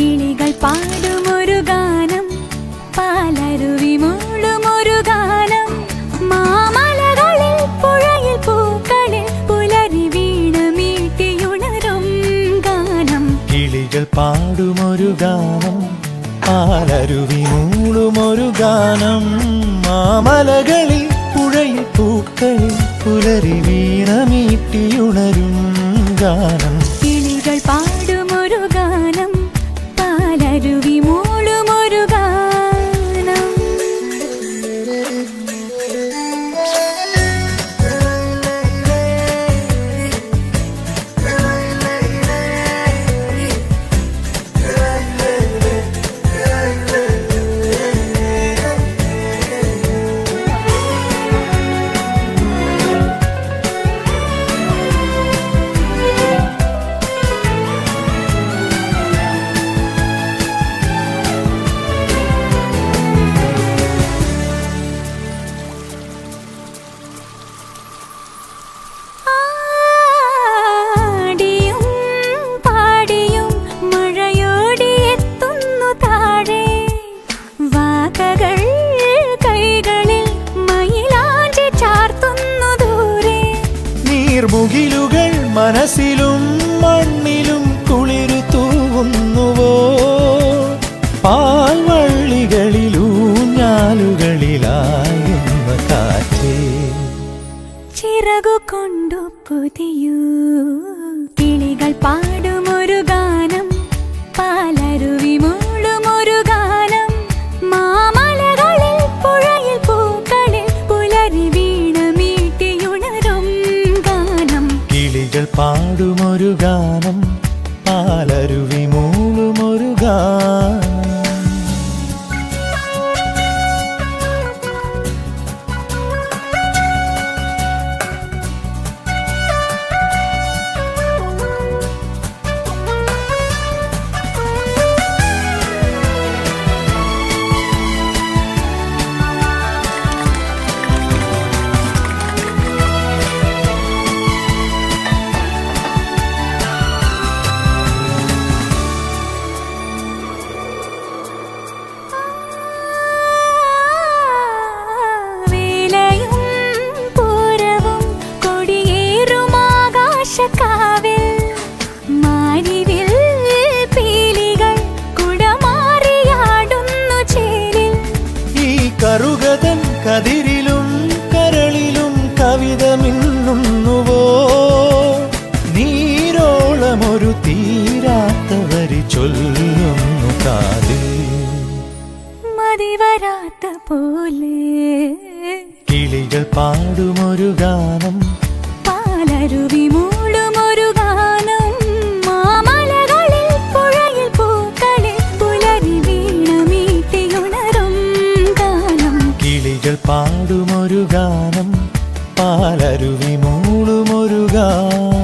കിളികൾ പാടുമൊരു ഗാനം പാലരുവി മൂളുമൊരു ഗാനം. മാമലകളിൽ പുഴയിൽ പൂക്കളിൽ പുലരി വീണ് മീട്ടിയുണരും ഗാനം. കിളികൾ പാടുമൊരു ഗാനം പാലരുവി മൂളുമൊരു ഗാനം. മാമലകളിൽ പുഴയിൽ പൂക്കളിൽ പുലരി വീണമീട്ടിയുണരും ഗാനം. കിളികൾ പാടുമൊരു മനസ്സിലും മണ്ണിലും കുളിരു തൂവുന്നുവോ? പാൽവള്ളികളിലൂഞ്ഞാലുകളിലായുന്ന കാറ്റേ? ചിറകു കൊണ്ടു പുതിയൂ കിളികൾ പാ ഒരു ഗാനം പാലരുവി മൂളുമൊരു ഗാനം. കറുകതൻ കതിരിലും കരളിലും കവിത മിന്നുന്നുവോ നീരോളമൊരു തീരാത്തവരി ചൊല്ലുന്നു കാതിൽ. മതിവരാത്ത പോലെ. കിളികൾ പാടുമൊരു ഗാനം. പാലരുവിമോ പാടുമൊരു ഗാനം പാലരുവി മൂളുമൊരു ഗാനം.